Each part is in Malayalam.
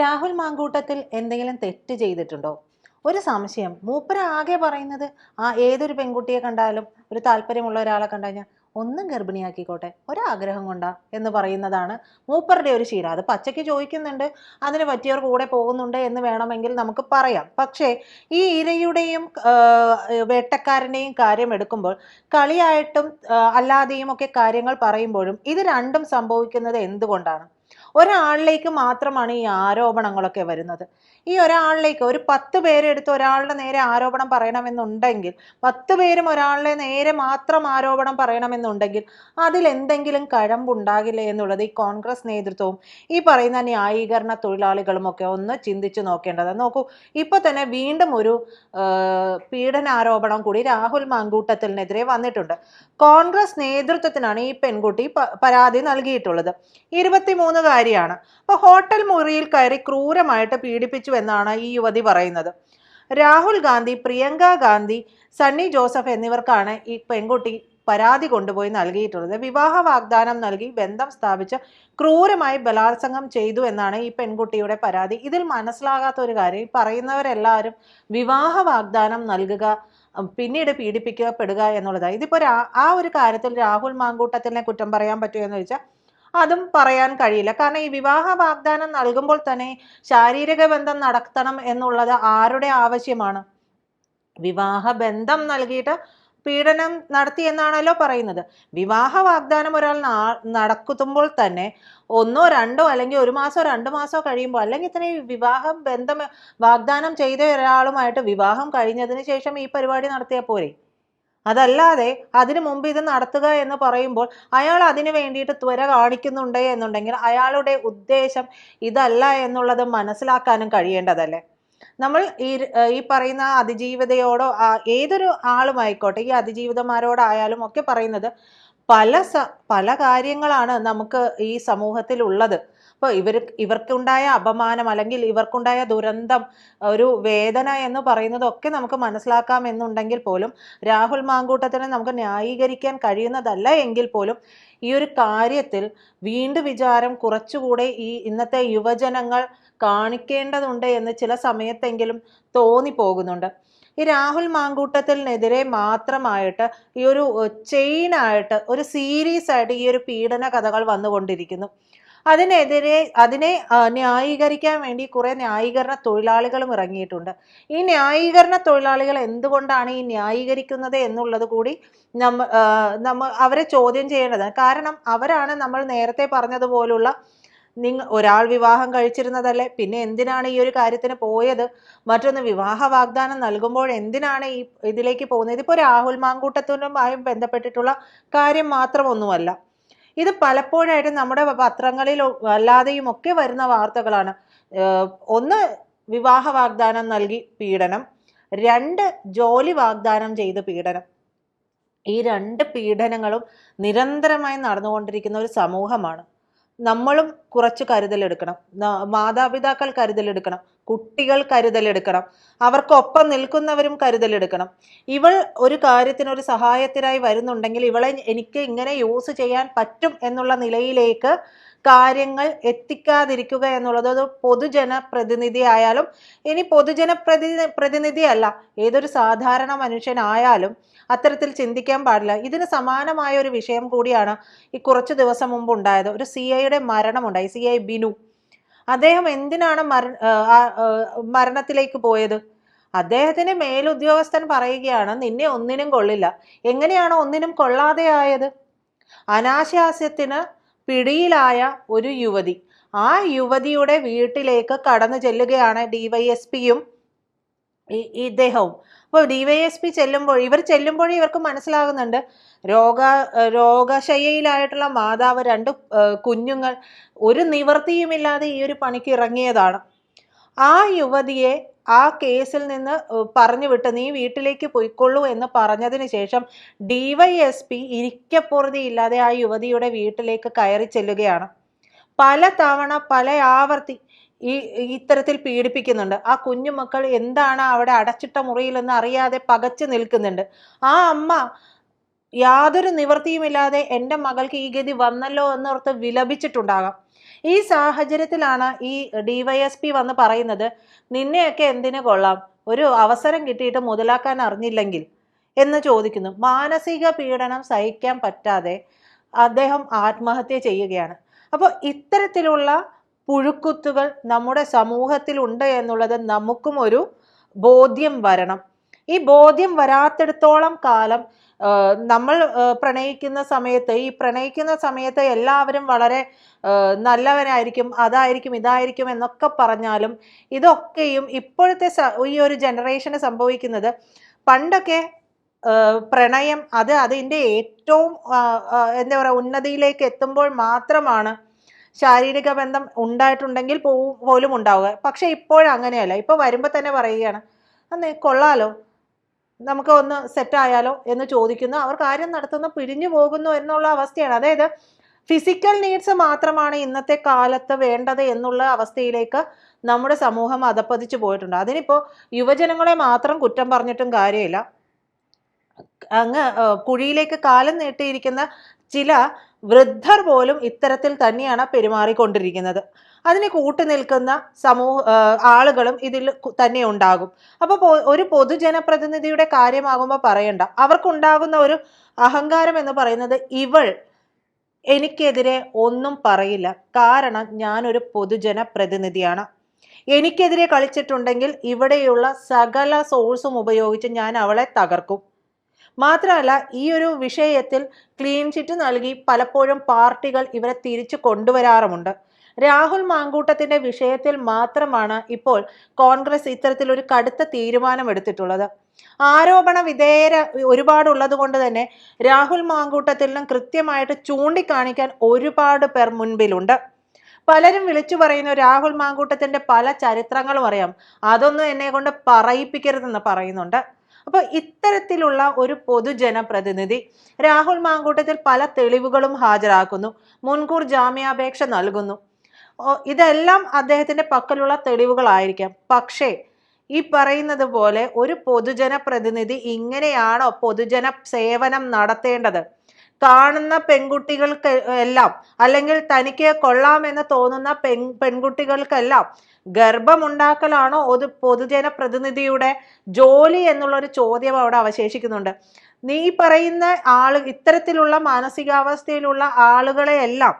രാഹുൽ മാങ്കൂട്ടത്തിൽ എന്തെങ്കിലും തെറ്റ് ചെയ്തിട്ടുണ്ടോ? ഒരു സംശയം. മൂപ്പര ആകെ പറയുന്നത് ആ ഏതൊരു പെൺകുട്ടിയെ കണ്ടാലും ഒരു താല്പര്യമുള്ള ഒരാളെ കണ്ടു ഒന്നും ഗർഭിണിയാക്കിക്കോട്ടെ ഒരാഗ്രഹം കൊണ്ടാ എന്ന് പറയുന്നതാണ് മൂപ്പറുടെ ഒരു ശീലം. അത് പച്ചയ്ക്ക് ചോദിക്കുന്നുണ്ട് അതിന് പറ്റിയവർ കൂടെ പോകുന്നുണ്ട് എന്ന് വേണമെങ്കിൽ നമുക്ക് പറയാം. പക്ഷേ ഈ ഇരയുടെയും വേട്ടക്കാരന്റെയും കാര്യം എടുക്കുമ്പോൾ കളിയായിട്ടും അല്ലാതെയും ഒക്കെ കാര്യങ്ങൾ പറയുമ്പോഴും ഇത് രണ്ടും സംഭവിക്കുന്നത് എന്തുകൊണ്ടാണ്? ഒരാളിലേക്ക് മാത്രമാണ് ഈ ആരോപണങ്ങളൊക്കെ വരുന്നത്. ഈ ഒരാളിലേക്ക് ഒരു പത്ത് പേരെടുത്ത് ഒരാളുടെ നേരെ ആരോപണം പറയണമെന്നുണ്ടെങ്കിൽ പത്ത് പേരും ഒരാളുടെ നേരെ മാത്രം ആരോപണം പറയണമെന്നുണ്ടെങ്കിൽ അതിൽ എന്തെങ്കിലും കഴമ്പുണ്ടാകില്ലേ എന്നുള്ളത് ഈ കോൺഗ്രസ് നേതൃത്വവും ഈ പറയുന്ന ന്യായീകരണ തൊഴിലാളികളും ഒക്കെ ഒന്ന് ചിന്തിച്ചു നോക്കേണ്ടത്. നോക്കൂ ഇപ്പൊ തന്നെ വീണ്ടും ഒരു പീഡനാരോപണം കൂടി രാഹുൽ മാങ്കൂട്ടത്തിനെതിരെ വന്നിട്ടുണ്ട്. കോൺഗ്രസ് നേതൃത്വത്തിനാണ് ഈ പെൺകുട്ടി പരാതി നൽകിയിട്ടുള്ളത്. ഇരുപത്തിമൂന്നുകാരിയാണ് അപ്പൊ ഹോട്ടൽ മുറിയിൽ കയറി ക്രൂരമായിട്ട് പീഡിപ്പിച്ചു എന്നാണ് ഈ യുവതി പറയുന്നത്. രാഹുൽ ഗാന്ധി പ്രിയങ്ക ഗാന്ധി സണ്ണി ജോസഫ് എന്നിവർക്കാണ് ഈ പെൺകുട്ടി പരാതി കൊണ്ടുപോയി നൽകിയിട്ടുള്ളത്. വിവാഹ വാഗ്ദാനം നൽകി ബന്ധം സ്ഥാപിച്ച് ക്രൂരമായി ബലാത്സംഗം ചെയ്തു എന്നാണ് ഈ പെൺകുട്ടിയുടെ പരാതി. ഇതിൽ മനസ്സിലാകാത്ത ഒരു കാര്യം ഈ പറയുന്നവരെല്ലാവരും വിവാഹ വാഗ്ദാനം നൽകുക പിന്നീട് പീഡിപ്പിക്കപ്പെടുക എന്നുള്ളതാണ്. ഇതിപ്പോൾ ആ ഒരു കാര്യത്തിൽ രാഹുൽ മാങ്കൂട്ടത്തിനെ കുറ്റം പറയാൻ പറ്റുമോ എന്ന് ചോദിച്ചാൽ അതും പറയാൻ കഴിയില്ല. കാരണം ഈ വിവാഹ വാഗ്ദാനം നൽകുമ്പോൾ തന്നെ ശാരീരിക ബന്ധം നടത്തണം എന്നുള്ളത് ആരുടെ ആവശ്യമാണ്? വിവാഹ ബന്ധം നൽകിയിട്ട് പീഡനം നടത്തി എന്നാണല്ലോ പറയുന്നത്. വിവാഹ വാഗ്ദാനം ഒരാൾ നടക്കുമ്പോൾ തന്നെ ഒന്നോ രണ്ടോ അല്ലെങ്കിൽ ഒരു മാസോ രണ്ട് മാസോ കഴിയുമ്പോൾ അല്ലെങ്കിൽ തന്നെ വിവാഹം ബന്ധം വാഗ്ദാനം ചെയ്ത ഒരാളുമായിട്ട് വിവാഹം കഴിഞ്ഞതിന് ശേഷം ഈ പരിപാടി നടത്തിയാൽ പോരെ? അതല്ലാതെ അതിനു മുമ്പ് ഇത് നടത്തുക എന്ന് പറയുമ്പോൾ അയാൾ അതിനു വേണ്ടിയിട്ട് ത്വര കാണിക്കുന്നുണ്ട് എന്നുണ്ടെങ്കിൽ അയാളുടെ ഉദ്ദേശം ഇതല്ല എന്നുള്ളത് മനസ്സിലാക്കാനും കഴിയേണ്ടതല്ലേ? നമ്മൾ ഈ ഈ പറയുന്ന അതിജീവിതയോടോ ഏതൊരു ആളുമായിക്കോട്ടെ ഈ അതിജീവിതമാരോടായാലും ഒക്കെ പറയുന്നത് പല പല കാര്യങ്ങളാണ് നമുക്ക് ഈ സമൂഹത്തിൽ ഉള്ളത് അപ്പോൾ ഇവർ ഇവർക്കുണ്ടായ അപമാനം അല്ലെങ്കിൽ ഇവർക്കുണ്ടായ ദുരന്തം ഒരു വേദന എന്ന് പറയുന്നതൊക്കെ നമുക്ക് മനസ്സിലാക്കാം എന്നുണ്ടെങ്കിൽ പോലും രാഹുൽ മാങ്കൂട്ടത്തിനെ നമുക്ക് ന്യായീകരിക്കാൻ കഴിയുന്നതല്ല എങ്കിൽ പോലും ഈ ഒരു കാര്യത്തിൽ വീണ്ടും വിചാരം കുറച്ചുകൂടെ ഈ ഇന്നത്തെ യുവജനങ്ങൾ കാണിക്കേണ്ടതുണ്ട് എന്ന് ചില സമയത്തെങ്കിലും തോന്നിപ്പോകുന്നുണ്ട്. ഈ രാഹുൽ മാങ്കൂട്ടത്തിനെതിരെ മാത്രമായിട്ട് ഈ ഒരു ചെയിനായിട്ട് ഒരു സീരീസ് ആയിട്ട് ഈ ഒരു പീഡന കഥകൾ വന്നുകൊണ്ടിരിക്കുന്നു. അതിനെതിരെ അതിനെ ന്യായീകരിക്കാൻ വേണ്ടി കുറെ ന്യായീകരണ തൊഴിലാളികളും ഇറങ്ങിയിട്ടുണ്ട്. ഈ ന്യായീകരണ തൊഴിലാളികൾ എന്തുകൊണ്ടാണ് ഈ ന്യായീകരിക്കുന്നത് എന്നുള്ളത് കൂടി നമ്മ നമ്മ അവരെ ചോദ്യം ചെയ്യേണ്ടത് കാരണം അവരാണ് നമ്മൾ നേരത്തെ പറഞ്ഞതുപോലുള്ള നിങ്ങ ഒരാൾ വിവാഹം കഴിച്ചിരുന്നതല്ലേ? പിന്നെ എന്തിനാണ് ഈ ഒരു കാര്യത്തിന് പോയത്? മറ്റൊന്ന് വിവാഹ വാഗ്ദാനം നൽകുമ്പോൾ എന്തിനാണ് ഈ ഇതിലേക്ക് പോകുന്നത്? ഇതിപ്പോൾ രാഹുൽ മാങ്കൂട്ടത്തിനുമായും ബന്ധപ്പെട്ടിട്ടുള്ള കാര്യം മാത്രമൊന്നുമല്ല. ഇത് പലപ്പോഴായിട്ട് നമ്മുടെ പത്രങ്ങളിൽ അല്ലാതെയും ഒക്കെ വരുന്ന വാർത്തകളാണ്. ഒന്ന് വിവാഹ വാഗ്ദാനം നൽകി പീഡനം രണ്ട് ജോലി വാഗ്ദാനം ചെയ്ത് പീഡനം. ഈ രണ്ട് പീഡനങ്ങളും നിരന്തരമായി നടന്നുകൊണ്ടിരിക്കുന്ന ഒരു സമൂഹമാണ്. നമ്മളും കുറച്ച് കരുതലെടുക്കണം. മാതാപിതാക്കൾ കരുതലെടുക്കണം. കുട്ടികൾ കരുതലെടുക്കണം. അവർക്കൊപ്പം നിൽക്കുന്നവരും കരുതലെടുക്കണം. ഇവൾ ഒരു കാര്യത്തിനൊരു സഹായത്തിനായി വരുന്നുണ്ടെങ്കിൽ ഇവളെ എനിക്ക് ഇങ്ങനെ യൂസ് ചെയ്യാൻ പറ്റും എന്നുള്ള നിലയിലേക്ക് കാര്യങ്ങൾ എത്തിക്കാതിരിക്കുക എന്നുള്ളത് ഒരു പൊതുജന പ്രതിനിധിയായാലും ഇനി പൊതുജന പ്രതി പ്രതിനിധി അല്ല ഏതൊരു സാധാരണ മനുഷ്യനായാലും അത്തരത്തിൽ ചിന്തിക്കാൻ പാടില്ല. ഇതിന് സമാനമായ ഒരു വിഷയം കൂടിയാണ് ഈ കുറച്ച് ദിവസം മുമ്പ് ഉണ്ടായത്. ഒരു സി ഐയുടെ മരണമുണ്ടായി സി ഐ ബിനു. അദ്ദേഹം എന്തിനാണ് മര മരണത്തിലേക്ക് പോയത്? അദ്ദേഹത്തിന് മേലുദ്യോഗസ്ഥൻ പറയുകയാണ് നിന്നെ ഒന്നിനും കൊള്ളില്ല. എങ്ങനെയാണ് ഒന്നിനും കൊള്ളാതെ ആയത് അനാശാസ്യത്തിന് പിടിയിലായ ഒരു യുവതി. ആ യുവതിയുടെ വീട്ടിലേക്ക് കടന്നു ചെല്ലുകയാണ് ഡിവൈഎസ്പിയും ഇദ്ദേഹവും. അപ്പോൾ ഡിവൈഎസ്പി ചെല്ലുമ്പോൾ ഇവർ ചെല്ലുമ്പോഴേ ഇവർക്ക് മനസ്സിലാകുന്നുണ്ട്. രോഗ രോഗശയ്യയിലായിട്ടുള്ള മാതാവ് രണ്ട് കുഞ്ഞുങ്ങൾ ഒരു നിവൃത്തിയുമില്ലാതെ ഈ ഒരു പണിക്ക് ഇറങ്ങിയതാണ്. ആ യുവതിയെ ആ കേസിൽ നിന്ന് പറഞ്ഞു വിട്ട് നീ വീട്ടിലേക്ക് പോയിക്കൊള്ളൂ എന്ന് പറഞ്ഞതിന് ശേഷം ഡിവൈഎസ്പി ഇരിക്കപ്പുറതിയില്ലാതെ ആ യുവതിയുടെ വീട്ടിലേക്ക് കയറി ചെല്ലുകയാണ്. പല തവണ പല ആവർത്തി ഈ ഇത്തരത്തിൽ പീഡിപ്പിക്കുന്നുണ്ട്. ആ കുഞ്ഞുമക്കൾ എന്താണ് അവിടെ അടച്ചിട്ട മുറിയിൽ എന്ന് അറിയാതെ പകച്ചു നിൽക്കുന്നുണ്ട്. ആ അമ്മ യാതൊരു നിവൃത്തിയുമില്ലാതെ എന്റെ മകൾക്ക് ഈ ഗതി വന്നല്ലോ എന്നോർത്ത് വിലപിച്ചിട്ടുണ്ടാകാം. ഈ സാഹചര്യത്തിലാണ് ഈ ഡിവൈഎസ്പി വന്ന് പറയുന്നത് നിന്നെയൊക്കെ എന്തിനു കൊള്ളാം? ഒരു അവസരം കിട്ടിയിട്ട് മുതലാക്കാൻ അറിഞ്ഞില്ലെങ്കിൽ? എന്ന് ചോദിക്കുന്നു. മാനസിക പീഡനം സഹിക്കാൻ പറ്റാതെ അദ്ദേഹം ആത്മഹത്യ ചെയ്യുകയാണ്. അപ്പോൾ ഇത്തരത്തിലുള്ള പുഴുക്കുത്തുകൾ നമ്മുടെ സമൂഹത്തിലുണ്ട് എന്നുള്ളത് നമുക്കും ഒരു ബോധ്യം വരണം. ഈ ബോധ്യം വരാത്തിടത്തോളം കാലം നമ്മൾ പ്രണയിക്കുന്ന സമയത്ത് ഈ പ്രണയിക്കുന്ന സമയത്ത് എല്ലാവരും വളരെ നല്ലവനായിരിക്കും അതായിരിക്കും ഇതായിരിക്കും എന്നൊക്കെ പറഞ്ഞാലും ഇതൊക്കെയും ഇപ്പോഴത്തെ ഈ ഒരു ജനറേഷന് സംഭവിക്കുന്നത് പണ്ടൊക്കെ പ്രണയം അത് അതിന്റെ ഏറ്റവും എന്താ പറയുക ഉന്നതിയിലേക്ക് എത്തുമ്പോൾ മാത്രമാണ് ശാരീരിക ബന്ധം ഉണ്ടായിട്ടുണ്ടെങ്കിൽ പോ- പോലും ഉണ്ടാവുക. പക്ഷെ ഇപ്പോഴങ്ങനെയല്ല ഇപ്പോൾ വരുമ്പോൾ തന്നെ പറയുകയാണ് അന്നേ കൊള്ളാലോ. നമുക്ക് ഒന്ന് സെറ്റ് ആയാലോ എന്ന് ചോദിക്കുന്നു. അവർ കാര്യം നടത്തുന്ന പിരിഞ്ഞു പോകുന്നു എന്നുള്ള അവസ്ഥയാണ്. അതായത് ഫിസിക്കൽ നീഡ്സ് മാത്രമാണ് ഇന്നത്തെ കാലത്ത് വേണ്ടത് എന്നുള്ള അവസ്ഥയിലേക്ക് നമ്മുടെ സമൂഹം അധപ്പതിച്ചു പോയിട്ടുണ്ട്. അതിനിപ്പോൾ യുവജനങ്ങളെ മാത്രം കുറ്റം പറഞ്ഞിട്ടും കാര്യമില്ല. അങ്ങ് കുഴിയിലേക്ക് കാലം നീട്ടിയിരിക്കുന്ന ചില വൃദ്ധർ പോലും ഇത്തരത്തിൽ തന്നെയാണ് പെരുമാറിക്കൊണ്ടിരിക്കുന്നത്. അതിന് കൂട്ടു നിൽക്കുന്ന സമൂഹ ആളുകളും ഇതിൽ തന്നെ ഉണ്ടാകും. അപ്പോൾ ഒരു പൊതുജനപ്രതിനിധിയുടെ കാര്യമാകുമ്പോൾ പറയണ്ട. അവർക്കുണ്ടാകുന്ന ഒരു അഹങ്കാരം എന്ന് പറയുന്നത് ഇവൾ എനിക്കെതിരെ ഒന്നും പറയില്ല. കാരണം ഞാനൊരു പൊതുജനപ്രതിനിധിയാണ്. എനിക്കെതിരെ കളിച്ചിട്ടുണ്ടെങ്കിൽ ഇവിടെയുള്ള സകല സോഴ്സും ഉപയോഗിച്ച് ഞാൻ അവളെ തകർക്കും. മാത്രമല്ല ഈ ഒരു വിഷയത്തിൽ ക്ലീൻ ചിറ്റ് നൽകി പലപ്പോഴും പാർട്ടികൾ ഇവരെ തിരിച്ചു കൊണ്ടുവരാറുമുണ്ട്. രാഹുൽ മാങ്കൂട്ടത്തിന്റെ വിഷയത്തിൽ മാത്രമാണ് ഇപ്പോൾ കോൺഗ്രസ് ഇത്തരത്തിലൊരു കടുത്ത തീരുമാനമെടുത്തിട്ടുള്ളത്. ആരോപണ വിധേയര ഒരുപാടുള്ളത് കൊണ്ട് തന്നെ രാഹുൽ മാങ്കൂട്ടത്തിലും കൃത്യമായിട്ട് ചൂണ്ടിക്കാണിക്കാൻ ഒരുപാട് പേർ മുൻപിലുണ്ട്. പലരും വിളിച്ചു പറയുന്നു രാഹുൽ മാങ്കൂട്ടത്തിന്റെ പല ചരിത്രങ്ങളും അറിയാം. അതൊന്നും എന്നെ കൊണ്ട് പറയിപ്പിക്കരുതെന്ന് പറയുന്നുണ്ട്. അപ്പോൾ ഇത്തരത്തിലുള്ള ഒരു പൊതുജനപ്രതിനിധി രാഹുൽ മാങ്കൂട്ടത്തിൽ പല തെളിവുകളും ഹാജരാക്കുന്നു. മുൻകൂർ ജാമ്യാപേക്ഷ നൽകുന്നു. ഇതെല്ലാം അദ്ദേഹത്തിന്റെ പക്കലുള്ള തെളിവുകളായിരിക്കാം. പക്ഷേ ഈ പറയുന്നത് പോലെ ഒരു പൊതുജന പ്രതിനിധി ഇങ്ങനെയാണോ പൊതുജന സേവനം നടത്തേണ്ടത്? കാണുന്ന പെൺകുട്ടികൾക്ക് എല്ലാം അല്ലെങ്കിൽ തനിക്ക് കൊള്ളാമെന്ന് തോന്നുന്ന പെൺ പെൺകുട്ടികൾക്കെല്ലാം ഗർഭമുണ്ടാക്കലാണോ ഒരു പൊതുജന പ്രതിനിധിയുടെ ജോലി എന്നുള്ളൊരു ചോദ്യം അവിടെ അവശേഷിക്കുന്നുണ്ട്. നീ പറയുന്ന ആൾ ഇത്തരത്തിലുള്ള മാനസികാവസ്ഥയിലുള്ള ആളുകളെ എല്ലാം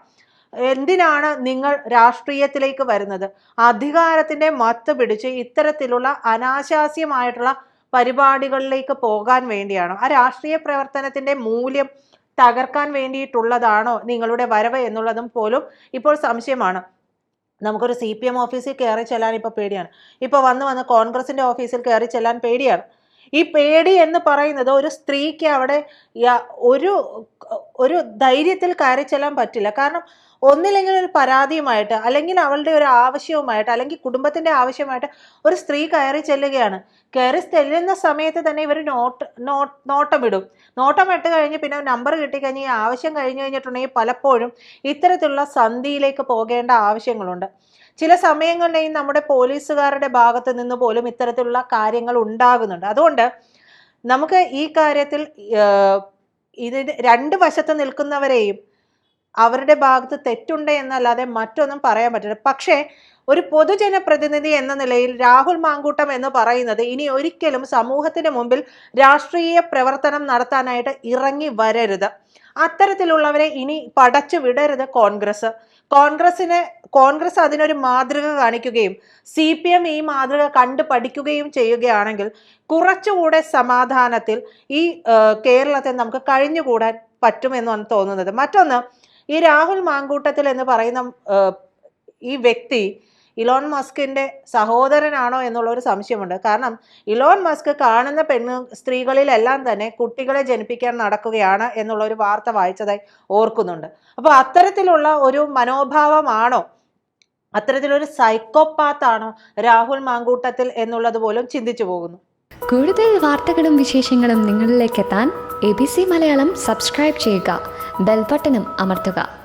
എന്തിനാണ് നിങ്ങൾ രാഷ്ട്രീയത്തിലേക്ക് വരുന്നത്? അധികാരത്തിന്റെ മത്ത് പിടിച്ച് ഇത്തരത്തിലുള്ള അനാശാസ്യമായിട്ടുള്ള പരിപാടികളിലേക്ക് പോകാൻ വേണ്ടിയാണോ? ആ രാഷ്ട്രീയ പ്രവർത്തനത്തിന്റെ മൂല്യം തകർക്കാൻ വേണ്ടിയിട്ടുള്ളതാണോ നിങ്ങളുടെ വരവ് എന്നുള്ളതും പോലും ഇപ്പോൾ സംശയമാണ്. നമുക്കൊരു സി പി എം ഓഫീസിൽ കയറി ചെല്ലാൻ ഇപ്പോൾ പേടിയാണ്. ഇപ്പോൾ വന്ന് വന്ന് കോൺഗ്രസിന്റെ ഓഫീസിൽ കയറി ചെല്ലാൻ പേടിയാണ്. ഈ പേടി എന്ന് പറയുന്നത് ഒരു സ്ത്രീക്ക് അവിടെ ഒരു ഒരു ധൈര്യത്തിൽ കയറി ചെല്ലാൻ പറ്റില്ല. കാരണം ഒന്നില്ലെങ്കിൽ ഒരു പരാതിയുമായിട്ട് അല്ലെങ്കിൽ അവളുടെ ഒരു ആവശ്യവുമായിട്ട് അല്ലെങ്കിൽ കുടുംബത്തിന്റെ ആവശ്യമായിട്ട് ഒരു സ്ത്രീ കയറി ചെല്ലുകയാണ്. കയറി ചെല്ലുന്ന സമയത്ത് തന്നെ ഇവർ നോട്ട് നോട്ട് ഇടും നോട്ടം ഇട്ട് കഴിഞ്ഞ് പിന്നെ നമ്പർ കിട്ടിക്കഴിഞ്ഞ് ഈ ആവശ്യം കഴിഞ്ഞ് കഴിഞ്ഞിട്ടുണ്ടെങ്കിൽ പലപ്പോഴും ഇത്തരത്തിലുള്ള സന്ധിയിലേക്ക് പോകേണ്ട ആവശ്യങ്ങളുണ്ട്. ചില സമയങ്ങളിലെയും നമ്മുടെ പോലീസുകാരുടെ ഭാഗത്ത് നിന്ന് പോലും ഇത്തരത്തിലുള്ള കാര്യങ്ങൾ ഉണ്ടാകുന്നുണ്ട്. അതുകൊണ്ട് നമുക്ക് ഈ കാര്യത്തിൽ ഇത് രണ്ട് വശത്ത് നിൽക്കുന്നവരെയും അവരുടെ ഭാഗത്ത് തെറ്റുണ്ട് എന്നല്ലാതെ മറ്റൊന്നും പറയാൻ പറ്റില്ല. പക്ഷേ ഒരു പൊതുജനപ്രതിനിധി എന്ന നിലയിൽ രാഹുൽ മാങ്കൂട്ടം എന്ന് പറയുന്നത് ഇനി ഒരിക്കലും സമൂഹത്തിന് മുമ്പിൽ രാഷ്ട്രീയ പ്രവർത്തനം നടത്താനായിട്ട് ഇറങ്ങി വരരുത്. അത്തരത്തിലുള്ളവരെ ഇനി പടച്ചു വിടരുത് കോൺഗ്രസ്. കോൺഗ്രസിന് കോൺഗ്രസ് അതിനൊരു മാതൃക കാണിക്കുകയും സി പി എം ഈ മാതൃക കണ്ടു പഠിക്കുകയും ചെയ്യുകയാണെങ്കിൽ കുറച്ചുകൂടെ സമാധാനത്തിൽ ഈ കേരളത്തെ നമുക്ക് കഴിഞ്ഞുകൂടാൻ പറ്റുമെന്നാണ് തോന്നുന്നത്. മറ്റൊന്ന് ഈ രാഹുൽ മാങ്കൂട്ടത്തിൽ എന്ന് പറയുന്ന ഈ വ്യക്തി ഇലോൺ മസ്കിന്റെ സഹോദരനാണോ എന്നുള്ള ഒരു സംശയമുണ്ട്. കാരണം ഇലോൺ മസ്ക് കാണുന്ന പെണ്ണ് സ്ത്രീകളിലെല്ലാം തന്നെ കുട്ടികളെ ജനിപ്പിക്കാൻ നടക്കുകയാണ് എന്നുള്ള ഒരു വാർത്ത വായിച്ചതായി ഓർക്കുന്നുണ്ട്. അപ്പോൾ അത്തരത്തിലുള്ള ഒരു മനോഭാവമാണോ? അത്തരത്തിലൊരു സൈക്കോപാത്താണോ രാഹുൽ മാങ്കൂട്ടത്തിൽ എന്നുള്ളത് പോലും ചിന്തിച്ചു പോകുന്നു. കൂടുതൽ വാർത്തകളും വിശേഷങ്ങളും നിങ്ങളിലേക്ക് എത്താൻ A B C Malayalam subscribe ചെയ്യുക. ബെൽബട്ടനും അമർത്തുക.